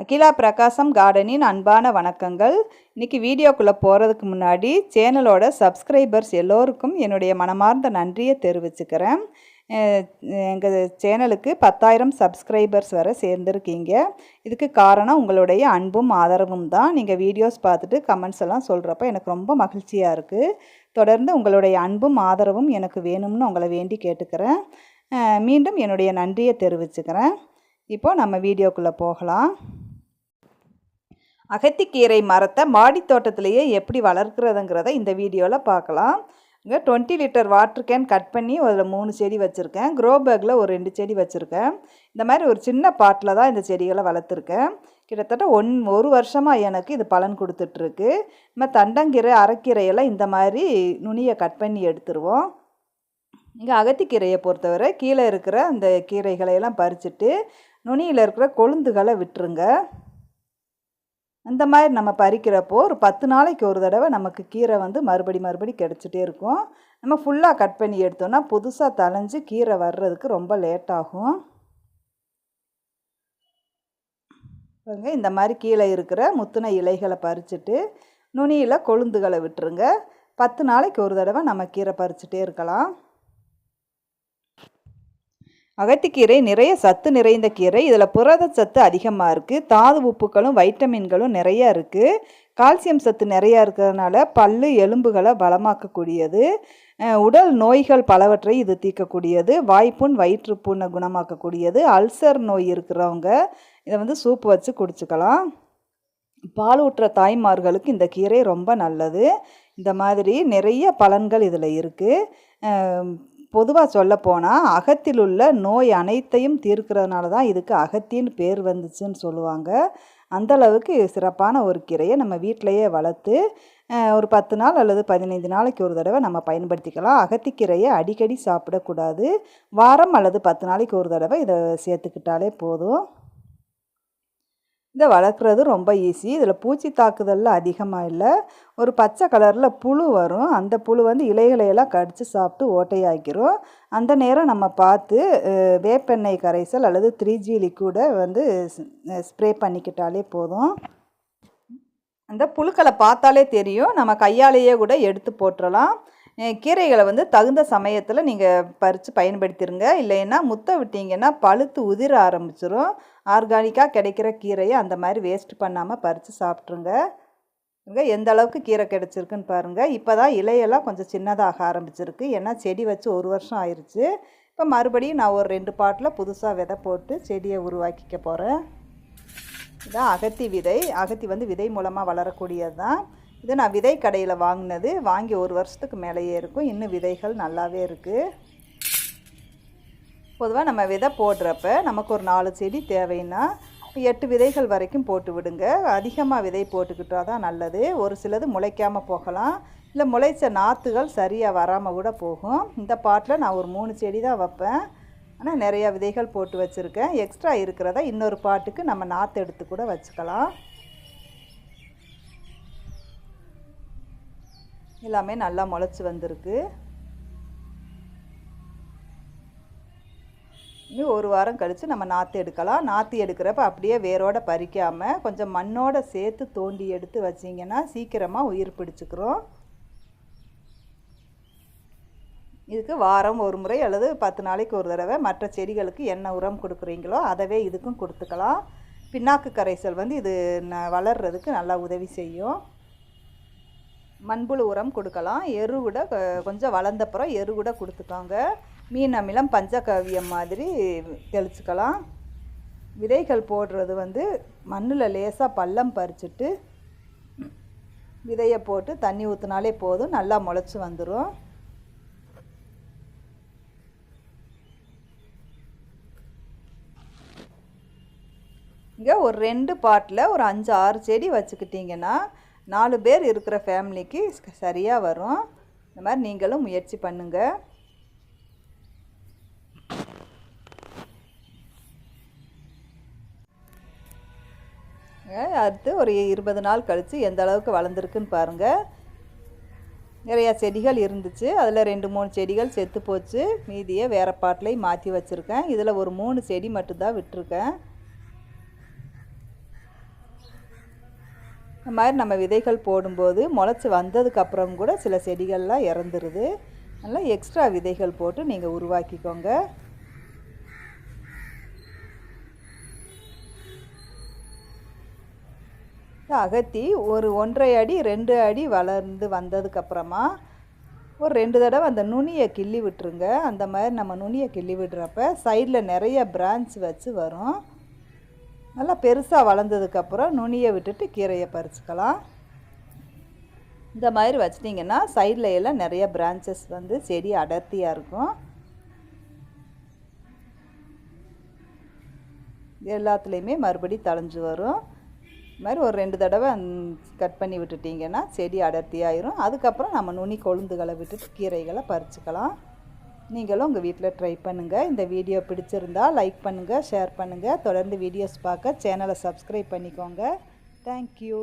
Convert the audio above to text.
அகிலா பிரகாசம் கார்டனின் அன்பான வணக்கங்கள். இன்றைக்கி வீடியோக்குள்ளே போகிறதுக்கு முன்னாடி சேனலோட சப்ஸ்கிரைபர்ஸ் எல்லோருக்கும் என்னுடைய மனமார்ந்த நன்றியை தெரிவிச்சுக்கிறேன். எங்கள் சேனலுக்கு பத்தாயிரம் சப்ஸ்கிரைபர்ஸ் வர சேர்ந்துருக்கீங்க. இதுக்கு காரணம் உங்களுடைய அன்பும் ஆதரவும் தான். நீங்கள் வீடியோஸ் பார்த்துட்டு கமெண்ட்ஸ் எல்லாம் சொல்கிறப்ப எனக்கு ரொம்ப மகிழ்ச்சியாக இருக்குது தொடர்ந்து உங்களுடைய அன்பும் ஆதரவும் எனக்கு வேணும்னு உங்களை வேண்டி கேட்டுக்கிறேன். மீண்டும் என்னுடைய நன்றியை தெரிவிச்சுக்கிறேன். இப்போ நம்ம வீடியோக்குள்ளே போகலாம். அகத்திக்கீரை மரத்தை மாடி தோட்டத்திலேயே எப்படி வளர்க்குறதுங்கிறத இந்த வீடியோவில் பார்க்கலாம். இங்கே twenty litre water can cut பண்ணி அதில் மூணு செடி வச்சுருக்கேன். க்ரோ பேக்கில் ஒரு ரெண்டு செடி வச்சுருக்கேன். இந்த மாதிரி ஒரு சின்ன பாட்டில் தான் இந்த செடிகளை வளர்த்துருக்கேன். கிட்டத்தட்ட ஒன் ஒரு வருஷமாக எனக்கு இது பலன் கொடுத்துட்ருக்கு. நம்ம தண்டங்கீரை அரைக்கீரையெல்லாம் இந்த மாதிரி நுனியை கட் பண்ணி எடுத்துருவோம். இங்கே அகத்திக்கீரையை பொறுத்தவரை கீழே இருக்கிற அந்த கீரைகளையெல்லாம் பறிச்சுட்டு நுனியில் இருக்கிற கொழுந்துகளை விட்டுருங்க. இந்த மாதிரி நம்ம பறிக்கிறப்போ ஒரு பத்து நாளைக்கு ஒரு தடவை நமக்கு கீரை வந்து மறுபடி மறுபடி கிடச்சிட்டே இருக்கும். நம்ம ஃபுல்லாக கட் பண்ணி எடுத்தோம்னா புதுசாக தளைஞ்சு கீரை வர்றதுக்கு ரொம்ப லேட் ஆகும். பாருங்க இந்த மாதிரி கீழே இருக்கிற முத்துன இலைகளை பறிச்சுட்டு நுனியில் கொழுந்துகளை விட்டுருங்க. பத்து நாளைக்கு ஒரு தடவை நம்ம கீரை பறிச்சுட்டே இருக்கலாம். அகத்திக்கீரை நிறைய சத்து நிறைந்த கீரை. இதில் புரத சத்து அதிகமாக இருக்குது தாது உப்புக்களும் வைட்டமின்களும் நிறையா இருக்குது கால்சியம் சத்து நிறையா இருக்கிறதுனால பல்லு எலும்புகளை பலமாக்கக்கூடியது உடல் நோய்கள் பலவற்றை இது தீர்க்கக்கூடியது. வாய்ப்புண் வயிற்றுப்புண்ணை குணமாக்கக்கூடியது. அல்சர் நோய் இருக்கிறவங்க இதை வந்து சூப் வச்சு குடிச்சுக்கலாம். பால் ஊட்டுற தாய்மார்களுக்கு இந்த கீரை ரொம்ப நல்லது. இந்த மாதிரி நிறைய பலன்கள் இதில் இருக்குது பொதுவாக சொல்லப்போனால் அகத்தில் உள்ள நோய் அனைத்தையும் தீர்க்கிறதுனால தான் இதுக்கு அகத்தின்னு பேர் வந்துச்சுன்னு சொல்லுவாங்க. அந்தளவுக்கு சிறப்பான ஒரு கீரையை நம்ம வீட்டிலையே வளர்த்து ஒரு பத்து நாள் அல்லது பதினைந்து நாளைக்கு ஒரு தடவை நம்ம பயன்படுத்திக்கலாம். அகத்திக்கீரையை அடிக்கடி சாப்பிடக்கூடாது. வாரம் அல்லது பத்து நாளைக்கு ஒரு தடவை இதை சேர்த்துக்கிட்டாலே போதும். இதை வளர்க்குறது ரொம்ப ஈஸி இதில் பூச்சி தாக்குதலில் அதிகமாக இல்லை. ஒரு பச்சை கலரில் புழு வரும். அந்த புழு வந்து இலைகளையெல்லாம் கடித்து சாப்பிட்டு ஓட்டையாக்கிரும். அந்த நேரம் நம்ம பார்த்து வேப்பெண்ணெய் கரைசல் அல்லது த்ரீ ஜி லிக்யூடை வந்து ஸ்ப்ரே பண்ணிக்கிட்டாலே போதும். அந்த புழுக்களை பார்த்தாலே தெரியும். நம்ம கையாலேயே கூட எடுத்து போட்டுடலாம் கீரைகளை வந்து தகுந்த சமயத்தில் நீங்கள் பறித்து பயன்படுத்திடுங்க இல்லைன்னா முத்த விட்டீங்கன்னா பழுத்து உதிர ஆரம்பிச்சிடும் ஆர்கானிக்காக கிடைக்கிற கீரையை அந்த மாதிரி வேஸ்ட் பண்ணாமல் பறித்து சாப்பிட்ருங்க இங்கே எந்த அளவுக்கு கீரை கிடச்சிருக்குன்னு பாருங்கள் இப்போ தான் இலையெல்லாம் கொஞ்சம் சின்னதாக ஆரம்பிச்சிருக்கு. ஏன்னா செடி வச்சு ஒரு வருஷம் ஆயிடுச்சு இப்போ மறுபடியும் நான் ஒரு ரெண்டு பாட்டில் புதுசாக விதை போட்டு செடியை உருவாக்கிக்க போகிறேன் இதான் அகத்தி விதை. அகத்தி வந்து விதை மூலமாக வளரக்கூடியது தான் இது நான் விதை கடையில் வாங்கினது. வாங்கி ஒரு வருஷத்துக்கு மேலேயே இருக்கும். இன்னும் விதைகள் நல்லாவே இருக்குது பொதுவாக நம்ம விதை போடுறப்ப நமக்கு ஒரு நாலு செடி தேவைன்னா எட்டு விதைகள் வரைக்கும் போட்டு விடுங்க. அதிகமாக விதை போட்டுக்கிட்டா தான் நல்லது. ஒரு சிலது முளைக்காமல் போகலாம். இல்லை முளைச்ச நாற்றுகள் சரியாக வராமல் கூட போகும். இந்த பாட்டில் நான் ஒரு மூணு செடி தான் வைப்பேன். ஆனால் நிறையா விதைகள் போட்டு வச்சுருக்கேன். எக்ஸ்ட்ரா இருக்கிறத இன்னொரு பாட்டுக்கு நம்ம நாற்று எடுத்து கூட வச்சுக்கலாம். எல்லாமே நல்லா முளைச்சி வந்திருக்கு. இன்னும் ஒரு வாரம் கழித்து நம்ம நாற்று எடுக்கலாம். நாற்று எடுக்கிறப்ப அப்படியே வேரோட பறிக்காமல் கொஞ்சம் மண்ணோட சேர்த்து தோண்டி எடுத்து வச்சிங்கன்னா சீக்கிரமாக உயிர் பிடிச்சிக்கிறோம். இதுக்கு வாரம் ஒரு முறை அல்லது பத்து நாளைக்கு ஒரு தடவை மற்ற செடிகளுக்கு என்ன உரம் கொடுக்குறீங்களோ அதவே இதுக்கும் கொடுத்துக்கலாம். பின்னாக்கு கரைசல் வந்து இது ந வளர்கிறதுக்கு நல்லா உதவி செய்யும். மண்புழு உரம் கொடுக்கலாம். எரு கூட கொஞ்சம் வளர்ந்தப்புறம் எரு கூட கொடுத்துக்கோங்க. மீன் அமிலம் பஞ்சகவியம் மாதிரி தெளிச்சுக்கலாம். விதைகள் போடுறது வந்து மண்ணில் லேசாக பள்ளம் பறிச்சுட்டு விதையை போட்டு தண்ணி ஊற்றினாலே போதும். நல்லா முளைச்சி வந்துடும் இங்கே ஒரு ரெண்டு பாட்டில் ஒரு அஞ்சு ஆறு செடி வச்சுக்கிட்டிங்கன்னா நாலு பேர் இருக்கிற ஃபேமிலிக்கு சரியாக வரும். இந்த மாதிரி நீங்களும் முயற்சி பண்ணுங்கள் அடுத்து ஒரு இருபது நாள் கழித்து எந்த அளவுக்கு வளர்ந்துருக்குன்னு பாருங்கள் நிறையா செடிகள் இருந்துச்சு. அதில் ரெண்டு மூணு செடிகள் செத்து போச்சு. மீதியை வேறு பாட்டிலையும் மாற்றி வச்சுருக்கேன். இதில் ஒரு மூணு செடி மட்டும்தான் விட்டுருக்கேன். இந்த மாதிரி நம்ம விதைகள் போடும்போது முளைச்சி வந்ததுக்கப்புறம் கூட சில செடிகள்லாம் இறந்துருது. நல்லா எக்ஸ்ட்ரா விதைகள் போட்டு நீங்கள் உருவாக்கிக்கோங்க. அகத்தி ஒரு ஒன்றரை அடி ரெண்டு அடி வளர்ந்து வந்ததுக்கப்புறமா ஒரு ரெண்டு தடவை அந்த நுனியை கிள்ளி விட்டுருங்க. அந்த மாதிரி நம்ம நுனியை கிள்ளி விடுறப்ப சைடில் நிறைய பிரான்ச் வச்சு வரும். நல்லா பெருசாக வளர்ந்ததுக்கப்புறம் நுனியை விட்டுட்டு கீரையை பறிச்சுக்கலாம். இந்த மாதிரி வச்சிட்டிங்கன்னா சைடில் எல்லாம் நிறைய பிரான்ச்சஸ் வந்து செடி அடர்த்தியாக இருக்கும். எல்லாத்துலேயுமே மறுபடி தழைஞ்சு வரும். இது மாதிரி ஒரு ரெண்டு தடவை கட் பண்ணி விட்டுட்டிங்கன்னா செடி அடர்த்தியாயிரும். அதுக்கப்புறம் நம்ம நுனி கொழுந்துகளை விட்டுட்டு கீரைகளை பறிச்சுக்கலாம். நீங்களும் உங்கள் வீட்டில் ட்ரை பண்ணுங்கள் இந்த வீடியோ பிடிச்சிருந்தால் லைக் பண்ணுங்கள் ஷேர் பண்ணுங்கள் தொடர்ந்து வீடியோஸ் பார்க்க சேனலை சப்ஸ்கிரைப் பண்ணிக்கோங்க. தேங்க்யூ